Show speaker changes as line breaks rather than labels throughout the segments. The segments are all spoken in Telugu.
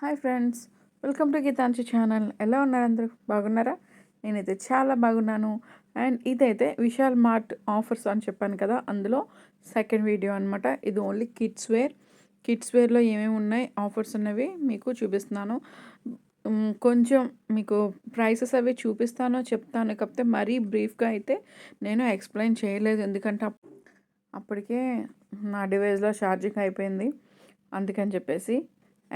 Hi friends welcome to Geetanchi channel. ఎలా ఉన్నారు అందరూ? బాగున్నారా? నేనైతే చాలా బాగున్నాను. అండ్ ఇదైతే విశాల్ మార్ట్ ఆఫర్స్ అని చెప్పాను కదా అందులో సెకండ్ వీడియో అనమాట ఇది ఓన్లీ కిడ్స్ వేర్. కిడ్స్ వేర్లో ఏమేమి ఉన్నాయి ఆఫర్స్ ఉన్నవి మీకు చూపిస్తున్నాను. కొంచెం మీకు ప్రైసెస్ అవి చూపిస్తాను చెప్తాను. కాకపోతే మరీ బ్రీఫ్గా అయితే నేను ఎక్స్ప్లెయిన్ చేయలేదు. ఎందుకంటే అప్పటికే నా డివైస్లో ఛార్జింగ్ అయిపోయింది. అందుకని చెప్పేసి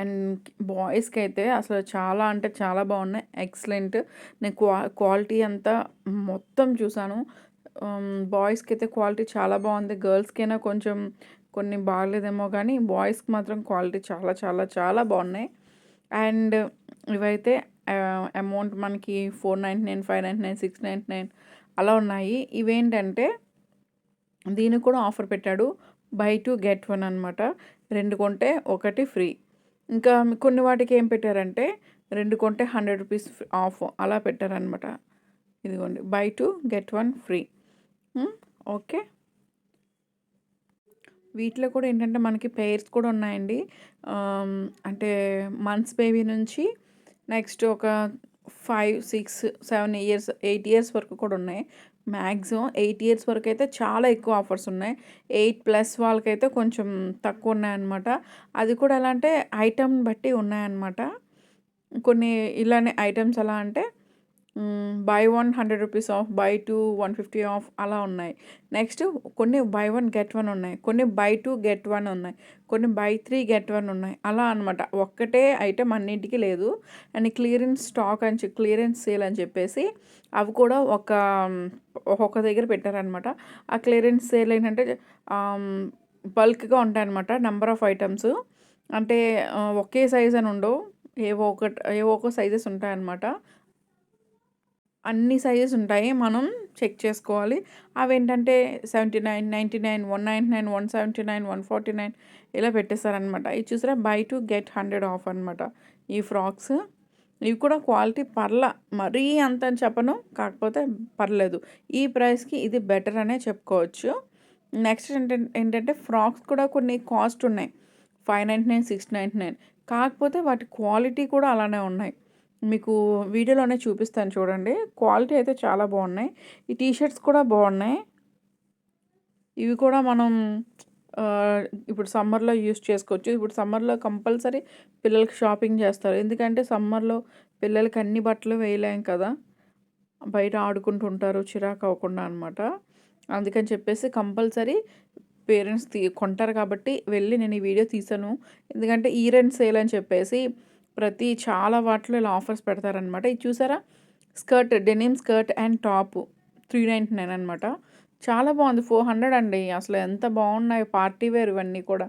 అండ్ బాయ్స్కి అయితే అసలు చాలా అంటే చాలా బాగున్నాయి. ఎక్సలెంట్. నేను క్వా క్వాలిటీ అంతా మొత్తం చూసాను. బాయ్స్కి అయితే క్వాలిటీ చాలా బాగుంది. గర్ల్స్కైనా కొంచెం కొన్ని బాగలేదేమో కానీ బాయ్స్కి మాత్రం క్వాలిటీ చాలా చాలా చాలా బాగున్నాయి. అండ్ ఇవైతే అమౌంట్ మనకి four ninety nine five ninety nine six ninety nine అలా ఉన్నాయి. ఇవేంటంటే దీనికి కూడా ఆఫర్ పెట్టాడు. బై టూ గెట్ వన్ అనమాట రెండు కొంటే ఒకటి ఫ్రీ. ఇంకా కొన్ని వాటికి ఏం పెట్టారంటే రెండు కొంటే హండ్రెడ్ రూపీస్ ఆఫ్ అలా పెట్టారనమాట ఇదిగోండి buy two get one free. Okay. వీటిలో కూడా ఏంటంటే మనకి పెయిర్స్ కూడా ఉన్నాయండి. అంటే మంత్స్ బేబీ నుంచి నెక్స్ట్ ఒక five six seven years eight years వరకు కూడా ఉన్నాయి. మ్యాక్సిమం ఎయిట్ ఇయర్స్ వరకు అయితే చాలా ఎక్కువ ఆఫర్స్ ఉన్నాయి. ఎయిట్ ప్లస్ వాళ్ళకైతే కొంచెం తక్కువ ఉన్నాయన్నమాట. అది కూడా ఎలా అంటే ఐటమ్ బట్టి ఉన్నాయన్నమాట. కొన్ని ఇలానే ఐటమ్స్ ఎలా అంటే buy one hundred rupees off buy two one fifty off అలా ఉన్నాయి. నెక్స్ట్ కొన్ని బై వన్ గెట్ వన్ ఉన్నాయి. కొన్ని బై టూ గెట్ వన్ ఉన్నాయి. కొన్ని బై త్రీ గెట్ వన్ ఉన్నాయి. అలా అనమాట ఒక్కటే ఐటెం అన్నింటికి లేదు. అండ్ క్లియరెన్స్ స్టాక్ అని చెప్పి క్లియరెన్స్ సేల్ అని చెప్పేసి అవి కూడా ఒక ఒక్కొక్క దగ్గర పెట్టారనమాట ఆ క్లియరెన్స్ సేల్ ఏంటంటే బల్క్గా ఉంటాయన్నమాట నెంబర్ ఆఫ్ ఐటమ్స్ అంటే ఒకే సైజ్ అని ఉండవు. ఏవో ఒక ఏవో ఒక సైజెస్ ఉంటాయన్నమాట. అన్ని సైజెస్ ఉంటాయి. మనం చెక్ చేసుకోవాలి. అవి ఏంటంటే seventy nine ninety nine one ninety nine one seventy nine one forty nine ఇలా పెట్టేస్తారనమాట ఇది చూసారా? Buy to get hundred off అనమాట ఈ ఫ్రాక్స్. ఇవి కూడా క్వాలిటీ పర్ల మరీ అంత అని చెప్పను. కాకపోతే పర్లేదు. ఈ ప్రైస్కి ఇది బెటర్ అనే చెప్పుకోవచ్చు. నెక్స్ట్ ఏంటంటే ఏంటంటే ఫ్రాక్స్ కూడా కొన్ని కాస్ట్ ఉన్నాయి. Five ninety nine six ninety nine. కాకపోతే వాటి క్వాలిటీ కూడా అలానే ఉన్నాయి. మీకు వీడియోలోనే చూపిస్తాను చూడండి. క్వాలిటీ అయితే చాలా బాగున్నాయి. ఈ టీషర్ట్స్ కూడా బాగున్నాయి. ఇవి కూడా మనం ఇప్పుడు సమ్మర్లో యూస్ చేసుకోవచ్చు. ఇప్పుడు సమ్మర్లో కంపల్సరీ పిల్లలకి షాపింగ్ చేస్తారు. ఎందుకంటే సమ్మర్లో పిల్లలకి అన్ని బట్టలు వేయలేం కదా. బయట ఆడుకుంటుంటారు చిరాకు అవ్వకుండా అనమాట అందుకని చెప్పేసి కంపల్సరీ పేరెంట్స్ తీ కొంటారు కాబట్టి వెళ్ళి నేను ఈ వీడియో తీసాను. ఎందుకంటే ఈ అండ్ సేల్ అని చెప్పేసి ప్రతి చాలా వాటిలో ఇలా ఆఫర్స్ పెడతారనమాట ఇది చూసారా? Skirt denim skirt and top three ninety nine అనమాట చాలా బాగుంది. ఫోర్ హండ్రెడ్ అండి. అసలు ఎంత బాగున్నాయి పార్టీ వేర్ ఇవన్నీ కూడా.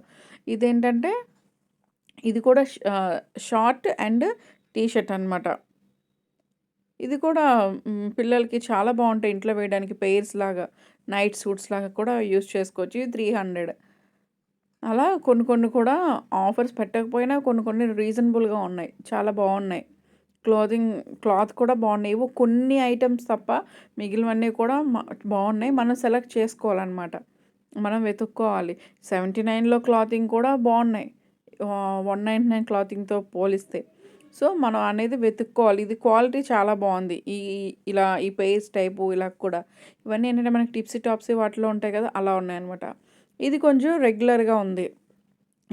ఇదేంటంటే ఇది కూడా షార్ట్ అండ్ టీ షర్ట్ అనమాట ఇది కూడా పిల్లలకి చాలా బాగుంటాయి. ఇంట్లో వేయడానికి పెయిర్స్ లాగా నైట్ సూట్స్ లాగా కూడా యూస్ చేసుకోవచ్చు. ఇది త్రీ హండ్రెడ్. అలా కొన్ని కొన్ని కూడా ఆఫర్స్ పెట్టకపోయినా కొన్ని కొన్ని రీజనబుల్గా ఉన్నాయి. చాలా బాగున్నాయి. క్లోదింగ్ క్లాత్ కూడా బాగున్నాయి. ఇవి కొన్ని ఐటమ్స్ తప్ప మిగిలినవన్నీ కూడా బాగున్నాయి. మనం సెలెక్ట్ చేసుకోవాలన్నమాట. మనం వెతుక్కోవాలి. సెవెంటీ నైన్లో క్లాతింగ్ కూడా బాగున్నాయి. వన్ నైంటీ నైన్ క్లాతింగ్తో పోలిస్తే. సో మనం అనేది వెతుక్కోవాలి. ఇది క్వాలిటీ చాలా బాగుంది. ఈ ఇలా ఈ పేస్ టైపు ఇలా కూడా. ఇవన్నీ ఏంటంటే మనకి టిప్సీ టాప్సీ వాటిలో ఉంటాయి కదా అలా ఉన్నాయన్నమాట. ఇది కొంచెం రెగ్యులర్గా ఉంది.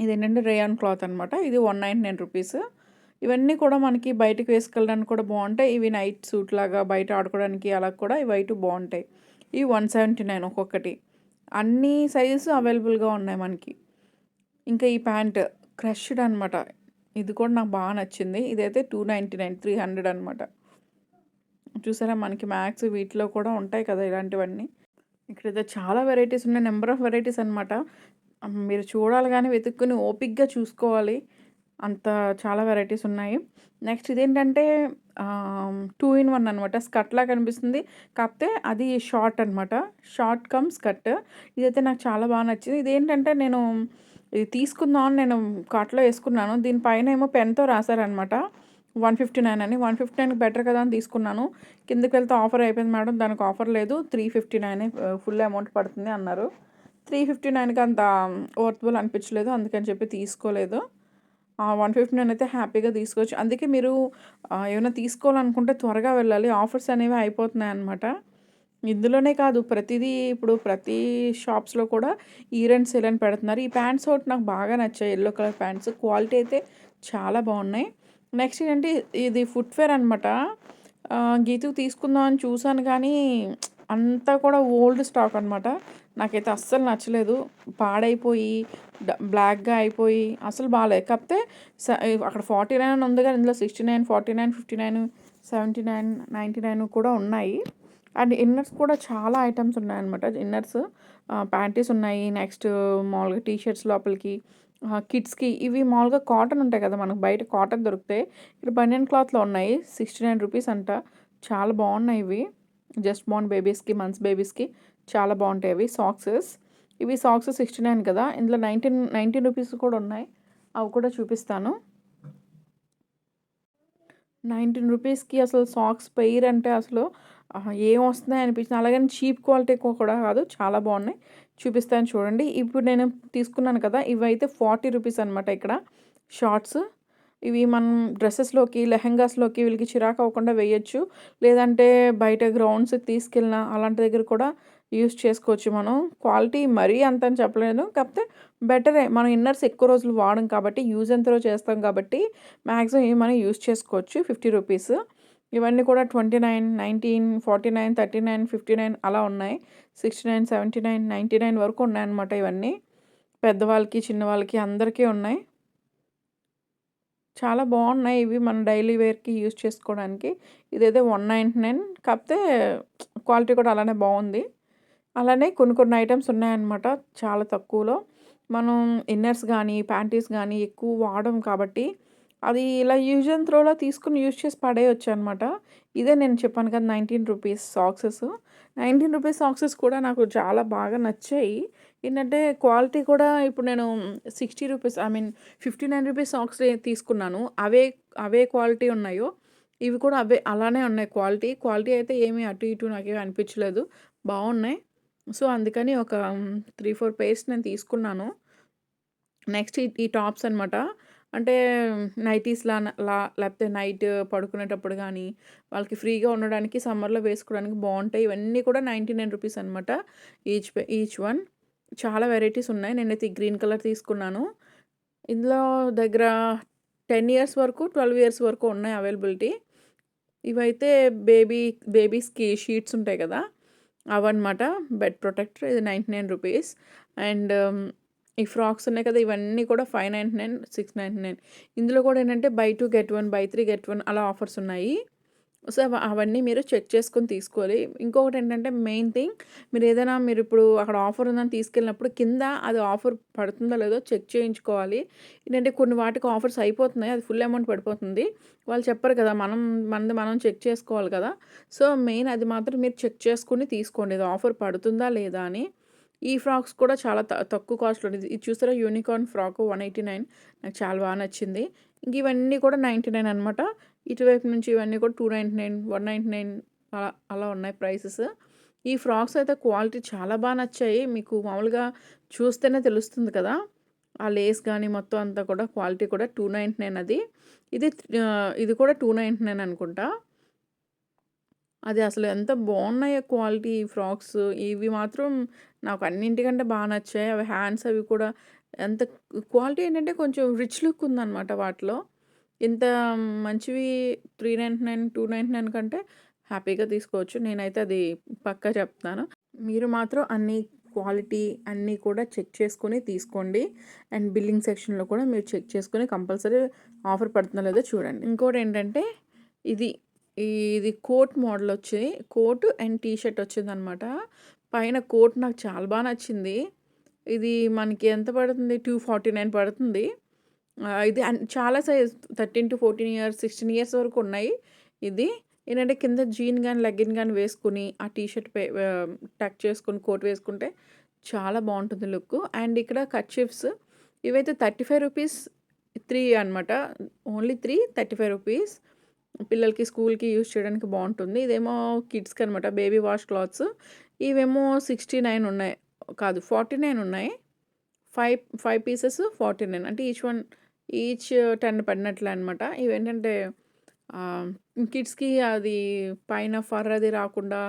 ఇది ఏంటంటే రేయాన్ క్లాత్ అనమాట ఇది వన్ నైంటీ నైన్ రూపీస్. ఇవన్నీ కూడా మనకి బయటకు వేసుకెళ్ళడానికి కూడా బాగుంటాయి. ఇవి నైట్ సూట్ లాగా బయట ఆడుకోవడానికి అలా కూడా ఇవి అయితే బాగుంటాయి. ఇవి వన్ సెవెంటీ నైన్ ఒక్కొక్కటి. అన్ని సైజెస్ అవైలబుల్గా ఉన్నాయి మనకి. ఇంకా ఈ ప్యాంట్ క్రష్డ్ అనమాట ఇది కూడా నాకు బాగా నచ్చింది. ఇదైతే two ninety nine three hundred అనమాట చూసారా? మనకి మ్యాక్స్ వీటిలో కూడా ఉంటాయి కదా ఇలాంటివన్నీ. ఇక్కడైతే చాలా వెరైటీస్ ఉన్నాయి. నెంబర్ ఆఫ్ వెరైటీస్ అనమాట మీరు చూడాలి కానీ వెతుక్కుని ఓపిక్గా చూసుకోవాలి. అంత చాలా వెరైటీస్ ఉన్నాయి. నెక్స్ట్ ఇదేంటంటే టూ ఇన్ వన్ అనమాట స్కట్లా కనిపిస్తుంది. కాకపోతే అది షార్ట్ అనమాట షార్ట్ కమ్ స్కర్ట్ ఇదైతే నాకు చాలా బాగా నచ్చింది. ఇదేంటంటే నేను ఇది తీసుకుందాం అని నేను కార్ట్లో వేసుకున్నాను. దీనిపైన ఏమో పెన్తో రాశారనమాట వన్ ఫిఫ్టీ నైన్ అని వన్ ఫిఫ్టీ నైన్కి బెటర్ కదా అని తీసుకున్నాను. కిందకి వెళ్తే ఆఫర్ అయిపోయింది మేడం. దానికి ఆఫర్ లేదు. Three fifty nine full amount పడుతుంది అన్నారు. త్రీ ఫిఫ్టీ నైన్కి అంత వర్త్బుల్ అనిపించలేదు. అందుకని చెప్పి తీసుకోలేదు. వన్ ఫిఫ్టీ నైన్ అయితే హ్యాపీగా తీసుకోవచ్చు. అందుకే మీరు ఏమైనా తీసుకోవాలనుకుంటే త్వరగా వెళ్ళాలి. ఆఫర్స్ అనేవి అయిపోతున్నాయి అన్నమాట ఇందులోనే కాదు ప్రతిదీ ఇప్పుడు ప్రతి షాప్స్లో కూడా ఈరెంట్ సెల్ అని పెడుతున్నారు. ఈ ప్యాంట్స్ ఒకటి నాకు బాగా నచ్చాయి. Yellow colour pants. క్వాలిటీ అయితే చాలా బాగున్నాయి. నెక్స్ట్ ఏంటంటే ఇది ఫుట్వేర్ అనమాట గీతకు తీసుకుందాం అని చూసాను కానీ అంతా కూడా ఓల్డ్ స్టాక్ అనమాట నాకైతే అస్సలు నచ్చలేదు. పాడైపోయి బ్లాక్గా అయిపోయి అసలు బాగాలేదు కాకపోతే స- అక్కడ ఫార్టీ నైన్ అని ఉంది కానీ ఇందులో sixty nine forty nine fifty nine seventy nine ninety nine కూడా ఉన్నాయి. అండ్ ఇన్నర్స్ కూడా చాలా ఐటమ్స్ ఉన్నాయన్నమాట. ఇన్నర్స్ ప్యాంటీస్ ఉన్నాయి. నెక్స్ట్ మామూలుగా టీ షర్ట్స్ లోపలికి కిడ్స్కి ఇవి మామూలుగా కాటన్ ఉంటాయి కదా మనకు బయట కాటన్ దొరుకుతాయి ఇక్కడ బనియన్ క్లాత్లో ఉన్నాయి. సిక్స్టీ నైన్ రూపీస్ అంట. చాలా బాగున్నాయి ఇవి. జస్ట్ బాన్ బేబీస్కి మంత్స్ బేబీస్కి చాలా బాగుంటాయి అవి సాక్సెస్. ఇవి సాక్స్ సిక్స్టీ నైన్ కదా. ఇందులో నైన్టీన్ నైన్టీన్ రూపీస్ కూడా ఉన్నాయి. అవి కూడా చూపిస్తాను. నైన్టీన్ రూపీస్కి అసలు సాక్స్ పెయిర్ అంటే అసలు ఏం వస్తున్నాయి అనిపించింది. అలాగని చీప్ క్వాలిటీ కూడా కాదు. చాలా బాగున్నాయి. చూపిస్తాను చూడండి. ఇప్పుడు నేను తీసుకున్నాను కదా ఇవైతే ఫార్టీ రూపీస్ అనమాట ఇక్కడ షార్ట్స్. ఇవి మనం డ్రెస్సెస్లోకి లెహెంగాస్లోకి వీళ్ళకి చిరాకు అవ్వకుండా వేయచ్చు. లేదంటే బయట గ్రౌండ్స్ తీసుకెళ్ళినా అలాంటి దగ్గర కూడా యూస్ చేసుకోవచ్చు మనం. క్వాలిటీ మరీ అంత అని చెప్పలేను. కాకపోతే బెటరే మనం ఇన్నర్స్ ఎక్కువ రోజులు వాడం కాబట్టి యూజ్ ఎంతరో చేస్తాం కాబట్టి మ్యాక్సిమం ఇవి మనం యూస్ చేసుకోవచ్చు ఫిఫ్టీ రూపీస్. ఇవన్నీ కూడా twenty nine nineteen forty nine thirty nine fifty nine అలా ఉన్నాయి. Sixty nine seventy nine ninety nine వరకు ఉన్నాయన్నమాట ఇవన్నీ. పెద్దవాళ్ళకి చిన్నవాళ్ళకి అందరికీ ఉన్నాయి. చాలా బాగున్నాయి ఇవి మన డైలీ వేర్కి యూజ్ చేసుకోవడానికి. ఇదైతే వన్ నైంటీ నైన్ కాకపోతే క్వాలిటీ కూడా అలానే బాగుంది. అలానే కొన్ని కొన్ని ఐటమ్స్ ఉన్నాయన్నమాట చాలా తక్కువలో. మనం ఇన్నర్స్ కానీ ప్యాంటీస్ కానీ ఎక్కువ వాడడం కాబట్టి అది ఇలా యూజ్ అండ్ త్రోలో తీసుకుని యూజ్ చేసి పడేయచ్చు అనమాట ఇదే నేను చెప్పాను కదా nineteen rupees socks. Nineteen rupees socks కూడా నాకు చాలా బాగా నచ్చాయి. ఏంటంటే క్వాలిటీ కూడా ఇప్పుడు నేను sixty rupees I mean fifty nine rupees socks తీసుకున్నాను. అవే అవే క్వాలిటీ ఉన్నాయో ఇవి కూడా అవే అలానే ఉన్నాయి క్వాలిటీ. క్వాలిటీ అయితే ఏమీ అటు ఇటు నాకేమీ అనిపించలేదు. బాగున్నాయి. సో అందుకని ఒక త్రీ ఫోర్ పేర్స్ నేను తీసుకున్నాను. నెక్స్ట్ ఈ టాప్స్ అనమాట అంటే నైటీస్లా లా లేకపోతే నైట్ పడుకునేటప్పుడు కానీ వాళ్ళకి ఫ్రీగా ఉండడానికి సమ్మర్లో వేసుకోవడానికి బాగుంటాయి ఇవన్నీ కూడా నైంటీ నైన్ రూపీస్ అనమాట ఈచ్ ఈచ్ వన్. చాలా వెరైటీస్ ఉన్నాయి. నేనైతే ఈ గ్రీన్ కలర్ తీసుకున్నాను. ఇందులో దగ్గర టెన్ ఇయర్స్ వరకు ట్వెల్వ్ ఇయర్స్ వరకు ఉన్నాయి అవైలబిలిటీ. ఇవైతే బేబీ బేబీస్కి షీట్స్ ఉంటాయి కదా అవన్నమాట. Bed protector. ఇది నైంటీ నైన్ రూపీస్. అండ్ ఈ ఫ్రాక్స్ ఉన్నాయి కదా ఇవన్నీ కూడా five ninety nine six ninety nine. ఇందులో కూడా ఏంటంటే buy two get one buy three get one అలా ఆఫర్స్ ఉన్నాయి. సో అవన్నీ మీరు చెక్ చేసుకొని తీసుకోవాలి. ఇంకొకటి ఏంటంటే మెయిన్ థింగ్ మీరు ఏదైనా మీరు ఇప్పుడు అక్కడ ఆఫర్ ఉందని తీసుకెళ్ళినప్పుడు కింద అది ఆఫర్ పడుతుందో లేదో చెక్ చేయించుకోవాలి. ఏంటంటే కొన్ని వాటికి ఆఫర్స్ అయిపోతున్నాయి అది ఫుల్ అమౌంట్ పడిపోతుంది. వాళ్ళు చెప్పరు కదా మనం మనది మనం చెక్ చేసుకోవాలి కదా. సో మెయిన్ అది మాత్రం మీరు చెక్ చేసుకుని తీసుకోండి ఇది ఆఫర్ పడుతుందా లేదా అని. ఈ ఫ్రాక్స్ కూడా చాలా త- తక్కువ కాస్ట్లో ఉంది ఇది చూసారా? Unicorn frock one eighty nine. నాకు చాలా బాగా నచ్చింది. ఇంక ఇవన్నీ కూడా నైంటీ నైన్ అనమాట ఇటువైపు నుంచి ఇవన్నీ కూడా two ninety nine one ninety nine అలా అలా ఉన్నాయి ప్రైసెస్. ఈ ఫ్రాక్స్ అయితే క్వాలిటీ చాలా బాగా నచ్చాయి. మీకు మామూలుగా చూస్తేనే తెలుస్తుంది కదా? ఆ లేస్ కానీ మొత్తం అంతా కూడా క్వాలిటీ కూడా టూ నైంటీ నైన్ అది. ఇది ఇది కూడా టూ నైంటీ నైన్ అనుకుంటా. అది అసలు ఎంత బాగున్నాయో క్వాలిటీ ఫ్రాక్స్. ఇవి మాత్రం నాకు అన్నింటికంటే బాగా నచ్చాయి. అవి హ్యాండ్స్ అవి కూడా ఎంత క్వాలిటీ ఏంటంటే కొంచెం రిచ్ లుక్ ఉందన్నమాట వాటిలో. ఇంత మంచివి three ninety nine two ninety nine కంటే హ్యాపీగా తీసుకోవచ్చు. నేనైతే అది పక్కా చెప్తాను. మీరు మాత్రం అన్ని క్వాలిటీ అన్నీ కూడా చెక్ చేసుకొని తీసుకోండి. అండ్ బిల్లింగ్ సెక్షన్లో కూడా మీరు చెక్ చేసుకొని కంపల్సరీ ఆఫర్ పడుతుందో లేదో చూడండి. ఇంకోటి ఏంటంటే ఇది ఇది కోట్ మోడల్ వచ్చి కోట్ అండ్ టీ షర్ట్ వచ్చిందనమాట పైన కోట్ నాకు చాలా బాగా నచ్చింది. ఇది మనకి ఎంత పడుతుంది? టూ ఫార్టీ నైన్ పడుతుంది. ఇది చాలా size thirteen to fourteen years sixteen years వరకు ఉన్నాయి. ఇది ఏంటంటే కింద జీన్ కానీ లెగ్గిన్ కానీ వేసుకుని ఆ టీ షర్ట్ పే టక్ చేసుకుని కోట్ వేసుకుంటే చాలా బాగుంటుంది లుక్. అండ్ ఇక్కడ కట్ చిప్స్ ఇవైతే థర్టీ ఫైవ్ రూపీస్ త్రీ అనమాట only three thirty five rupees. పిల్లలకి స్కూల్కి యూజ్ చేయడానికి బాగుంటుంది ఇదేమో కిడ్స్కి అనమాట బేబీ వాష్ క్లాత్స్. ఇవేమో సిక్స్టీ నైన్ ఉన్నాయి. కాదు ఫార్టీ నైన్ ఉన్నాయి. Five five pieces forty nine. అంటే ఈచ్ వన్ ఈచ్ టెన్ పడినట్లే అనమాట ఇవేంటంటే కిడ్స్కి అది పైన ఫర్ అది రాకుండా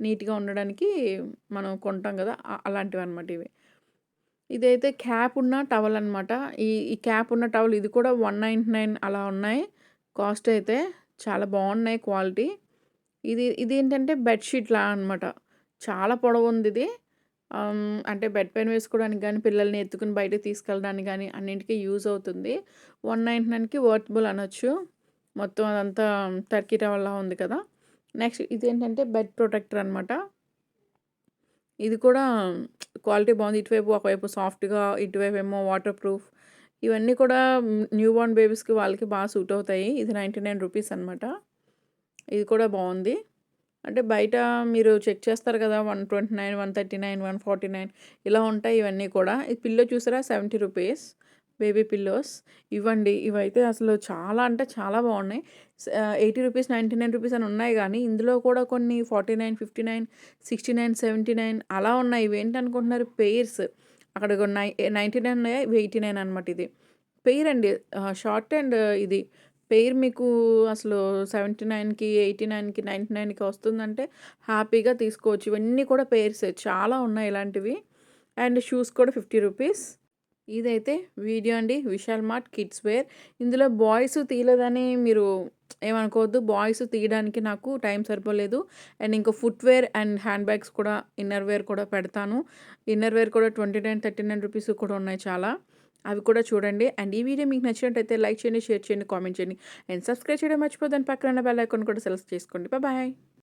నీట్గా ఉండడానికి మనం కొంటాం కదా అలాంటివి అనమాట ఇవి. ఇదైతే క్యాప్ ఉన్న టవల్ అనమాట ఈ ఈ క్యాప్ ఉన్న టవల్ ఇది కూడా వన్ నైంటీ నైన్ అలా ఉన్నాయి. కాస్ట్ అయితే చాలా బాగున్నాయి క్వాలిటీ. ఇది ఇది ఏంటంటే బెడ్షీట్ లా అనమాట చాలా పొడవు ఉంది ఇది అంటే బెడ్ పైన వేసుకోవడానికి కానీ పిల్లల్ని ఎత్తుకుని బయటకు తీసుకెళ్ళడానికి కానీ అన్నింటికీ యూజ్ అవుతుంది. వన్ నైంటీ నైన్కి వర్త్బుల్ అనొచ్చు. మొత్తం అదంతా టర్కీ టవల్లా ఉంది కదా. నెక్స్ట్ ఇదేంటంటే బెడ్ ప్రొటెక్టర్ అనమాట ఇది కూడా క్వాలిటీ బాగుంది. ఇటువైపు ఒకవైపు సాఫ్ట్గా ఇటువైపు ఏమో వాటర్ ప్రూఫ్ ఇవన్నీ కూడా న్యూ బార్న్ బేబీస్కి వాళ్ళకి బాగా సూట్ అవుతాయి. ఇది నైంటీ నైన్ రూపీస్ అనమాట ఇది కూడా బాగుంది. అంటే బయట మీరు చెక్ చేస్తారు కదా one twenty nine one thirty nine one forty nine ఇలా ఉంటాయి ఇవన్నీ కూడా. ఈ పిల్లో చూసారా? Seventy rupees baby pillows. ఇవ్వండి. ఇవైతే అసలు చాలా అంటే చాలా బాగున్నాయి. Eighty rupees ninety nine rupees అని ఉన్నాయి కానీ ఇందులో కూడా కొన్ని forty nine fifty nine sixty nine seventy nine అలా ఉన్నాయి. ఇవి ఏంటి అనుకుంటున్నారు? పెయిర్స్ అక్కడ నై నైంటీ నైన్ ఉన్నాయి ఎయిటీ నైన్ అనమాట ఇది. పెయిర్ అండి షార్ట్ అండ్ ఇది. పెయిర్ మీకు అసలు సెవెంటీ నైన్కి ఎయిటీ నైన్కి నైంటీ నైన్కి వస్తుందంటే హ్యాపీగా తీసుకోవచ్చు. ఇవన్నీ కూడా పెయిర్స్ చాలా ఉన్నాయి ఇలాంటివి. అండ్ షూస్ కూడా ఫిఫ్టీ రూపీస్. ఇదైతే వీడియో అండి. Vishal Mart kids wear. ఇందులో బాయ్స్ తీయలేదని మీరు ఏమనుకోవద్దు. బాయ్స్ తీయడానికి నాకు టైం సరిపోలేదు. అండ్ ఇంకా ఫుట్వేర్ అండ్ హ్యాండ్ బ్యాగ్స్ కూడా ఇన్నర్ వేర్ కూడా పెడతాను. ఇన్నర్ వేర్ కూడా twenty nine thirty nine rupees కూడా ఉన్నాయి చాలా. అవి కూడా చూడండి. అండ్ ఈ వీడియో మీకు నచ్చినట్టయితే లైక్ చేయండి షేర్ చేయండి కామెంట్ చేయండి. అండ్ సబ్స్క్రైబ్ చేయడం మర్చిపోద్దని పక్కన బెల్ ఐకాన్ కూడా సెలెక్ట్ చేసుకోండి. బాయ్.